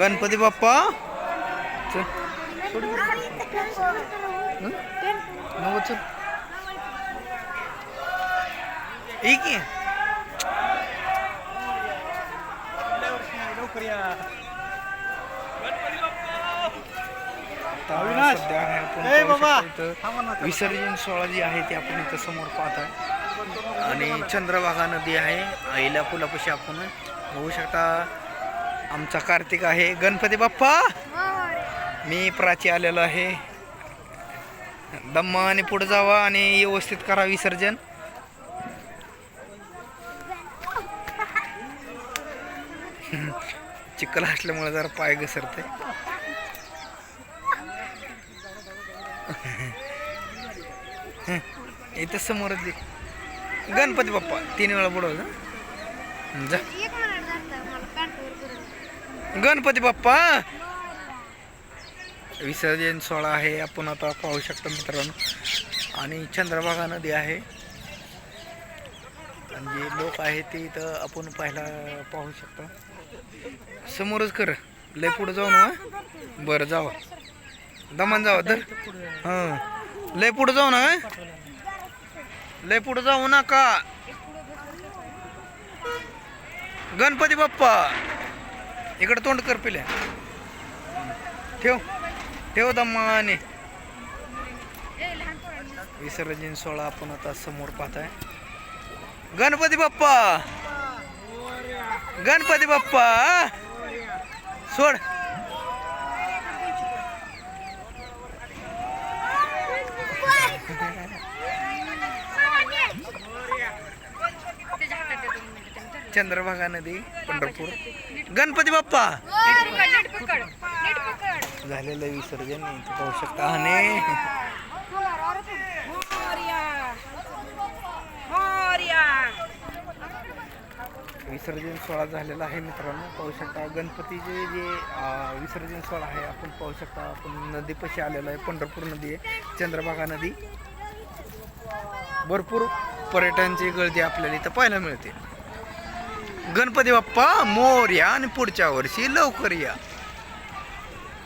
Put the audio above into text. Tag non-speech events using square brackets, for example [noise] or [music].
गणपती बाप्पा. चल. सोड बरं. नको चल ये की लवकर या आता सध्या आहे विसर्जन सोहळा जी आहे ती आपण इथं समोर पाहत आहे. आणि चंद्रभागा नदी आहे. आईला पुलापाशी आपण बघू शकता. आमचा कार्तिक आहे. गणपती बाप्पा! मी प्राची आलेलो आहे. दम्मा आणि पुढे जावा आणि व्यवस्थित करा विसर्जन. [laughs] चिखल असल्यामुळे जरा पाय घसरते. [laughs] इथं समोरच दे. गणपती बाप्पा तीन वेळा बुडव जा. गणपती बाप्पा. विसर्जन सोहळा आहे आपण आता पाहू शकतो मित्रांनो. आणि चंद्रभागा नदी आहे. आणि जे लोक आहेत ते इथं आपण पाहायला पाहू शकतो. समोरच कर लय पुढं जाऊ ना बरं जावा. दमन जावा तर हां. लय पुढं जाऊ ना लय पुढं जाऊ नका. गणपती बाप्पा. इकडं तोंड कर पिल्या. ठेव. ठेव दम्माने. विसर्जन सोहळा आपण आता समोर पाहताय. गणपती बाप्पा. गणपती बाप्पा. सोड. चंद्रभागा नदी पंढरपूर. गणपती बाप्पा! झालेलं विसर्जन पाहू शकता. आणि विसर्जन सोहळा झालेला आहे मित्रांनो. पाहू शकता गणपतीचे जे विसर्जन सोहळा आहे आपण पाहू शकता आपण नदीपाशी आलेलो आहे पंढरपूर नदी आहे चंद्रभागा नदी. भरपूर पर्यटनची गर्दी आपल्याला इथं पाहायला मिळते. गणपती बाप्पा मोर या आणि पुढच्या वर्षी लवकर या.